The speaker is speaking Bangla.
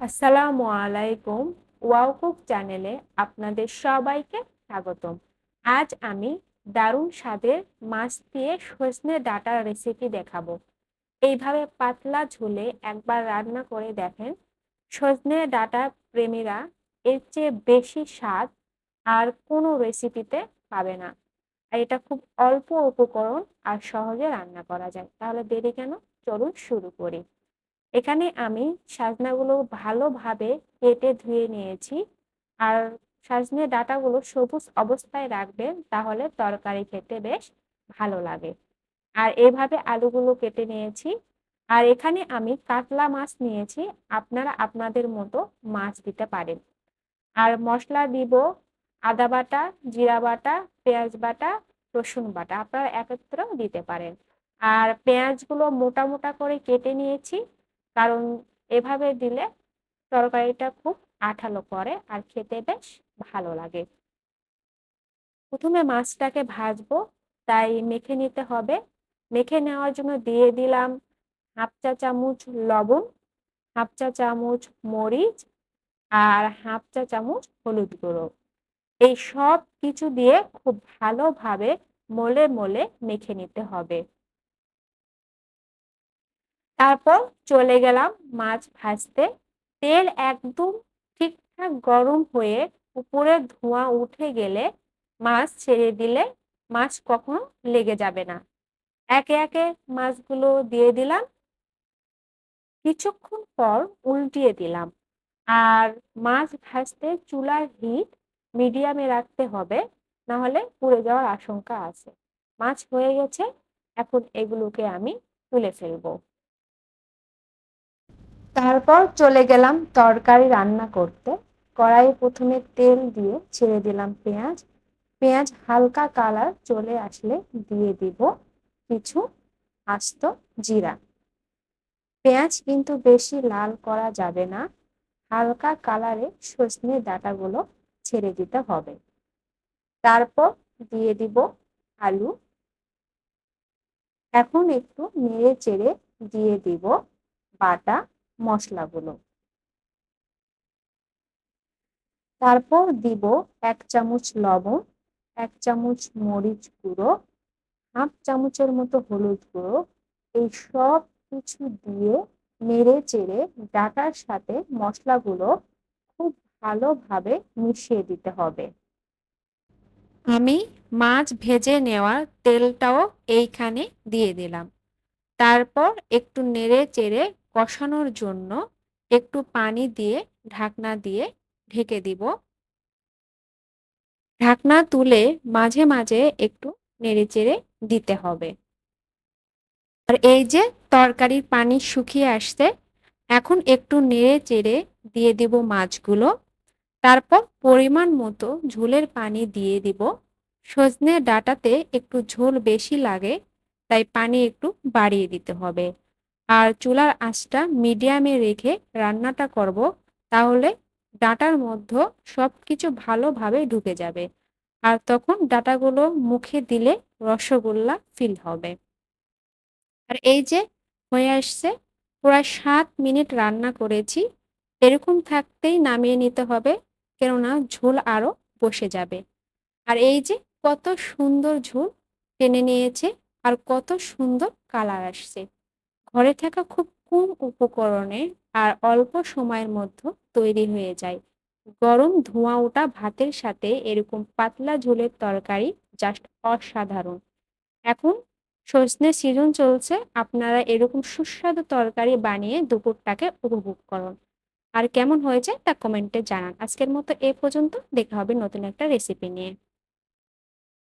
আসসালামু আলাইকুম ওয়াও কুক চ্যানেলে আপনাদের সবাইকে স্বাগতম। আজ আমি দারুণ স্বাদের মাছ দিয়ে সজনে ডাঁটার রেসিপি দেখাবো। এইভাবে পাতলা ঝোলে একবার রান্না করে দেখেন, সজনে ডাঁটা প্রেমীরা এর চেয়ে বেশি স্বাদ আর কোনো রেসিপিতে পাবে না। আর এটা খুব অল্প উপকরণ আর সহজে রান্না করা যায়। তাহলে দেরি কেন? চলুন শুরু করি। এখানে আমি সাজনাগুলো ভালোভাবে কেটে ধুয়ে নিয়েছি। আর সাজনে ডাঁটাগুলো সবুজ অবস্থায় রাখবেন তাহলে তরকারি খেতে বেশ ভালো লাগে। আর এভাবে আলুগুলো কেটে নিয়েছি। আর এখানে আমি কাতলা মাছ নিয়েছি, আপনারা আপনাদের মতো মাছ দিতে পারেন। আর মশলা দিব আদা বাটা, জিরা বাটা, পেঁয়াজ বাটা, রসুন বাটা, আপনারা একত্রেও দিতে পারেন। আর পেঁয়াজগুলো মোটা মোটা করে কেটে নিয়েছি। কারণ এভাবে দিলে তরকারিটা খুব আঠালো করে আর খেতে বেশ ভালো লাগে। প্রথমে মাছটাকে ভাজবো, তাই মেখে নিতে হবে। মেখে নেওয়ার জন্য দিয়ে দিলাম হাফ চা চামচ লবণ, হাফ চা চামচ মরিচ আর হাফ চা চামচ হলুদ গুঁড়ো। এই সব কিছু দিয়ে খুব ভালোভাবে মলে মলে মেখে নিতে হবে। তারপর চলে গেলাম মাছ ভাজতে। তেল একদম ঠিকঠাক গরম হয়ে উপরে ধোঁয়া উঠে গেলে মাছ ছেড়ে দিলে মাছ কখনো লেগে যাবে না। একে একে মাছগুলো দিয়ে দিলাম। কিছুক্ষণ পর উল্টিয়ে দিলাম। আর মাছ ভাজতে চুলার হিট মিডিয়ামে রাখতে হবে না হলে পুড়ে যাওয়ার আশঙ্কা আছে। মাছ হয়ে গেছে, এখন এগুলোকে আমি তুলে ফেলব। তারপর চলে গেলাম তরকারি রান্না করতে। কড়াই প্রথমে তেল দিয়ে ছেড়ে দিলাম পেঁয়াজ। পেঁয়াজ হালকা কালার চলে আসলে দিয়ে দিব কিছু আস্ত জিরা। পেঁয়াজ কিন্তু বেশি লাল করা যাবে না। হালকা কালারে সজনে ডাটাগুলো ছেড়ে দিতে হবে। তারপর দিয়ে দিব আলু। এখন একটু নেড়ে চেড়ে দিয়ে দিব বাটা। মশলাগুলো। তারপর দিব এক চামচ লবণ, এক চামচ মরিচ গুঁড়ো, হাফ চামচের মতো হলুদ গুঁড়ো, এই সব কিছু দিয়ে নেড়ে চেড়ে ডাটার সাথে মশলাগুলো খুব ভালোভাবে মিশিয়ে দিতে হবে। আমি মাছ ভেজে নেওয়ার তেলটাও এইখানে দিয়ে দিলাম। তারপর একটু নেড়ে চেড়ে কষানোর জন্য একটু পানি দিয়ে ঢাকনা দিয়ে ঢেকে দিব। ঢাকনা তুলে মাঝে মাঝে একটু নেড়েচেড়ে দিতে হবে। আর এই যে তরকারির পানি শুকিয়ে আসছে, এখন একটু নেড়ে চেড়ে দিয়ে দিব মাছগুলো। তারপর পরিমাণ মতো ঝোলের পানি দিয়ে দিব। সজনে ডাটাতে একটু ঝোল বেশি লাগে, তাই পানি একটু বাড়িয়ে দিতে হবে। আর চুলার আঁচটা মিডিয়ামে রেখে রান্নাটা করব, তাহলে ডাটার মধ্যে সব কিছু ভালোভাবে ঢুকে যাবে। আর তখন ডাটাগুলো মুখে দিলে রসগোল্লা ফিল হবে। আর এই যে হয়ে আসছে, প্রায় সাত মিনিট রান্না করেছি। এরকম থাকতেই নামিয়ে নিতে হবে, কেননা ঝোল আরও বসে যাবে। আর এই যে কত সুন্দর ঝোল টেনে নিয়েছে, আর কত সুন্দর কালার আসছে। ঘরে থাকা খুব কম উপকরণে আর অল্প সময়ের মধ্যে তৈরি হয়ে যায়। গরম ধোঁয়া ওটা ভাতের সাথে এরকম পাতলা ঝোলের তরকারি জাস্ট অসাধারণ। এখন সজনে সিজন চলছে, আপনারা এরকম সুস্বাদু তরকারি বানিয়ে দুপুরটাকে উপভোগ করুন। আর কেমন হয়েছে তা কমেন্টে জানান। আজকের মতো এ পর্যন্ত, দেখা হবে নতুন একটা রেসিপি নিয়ে।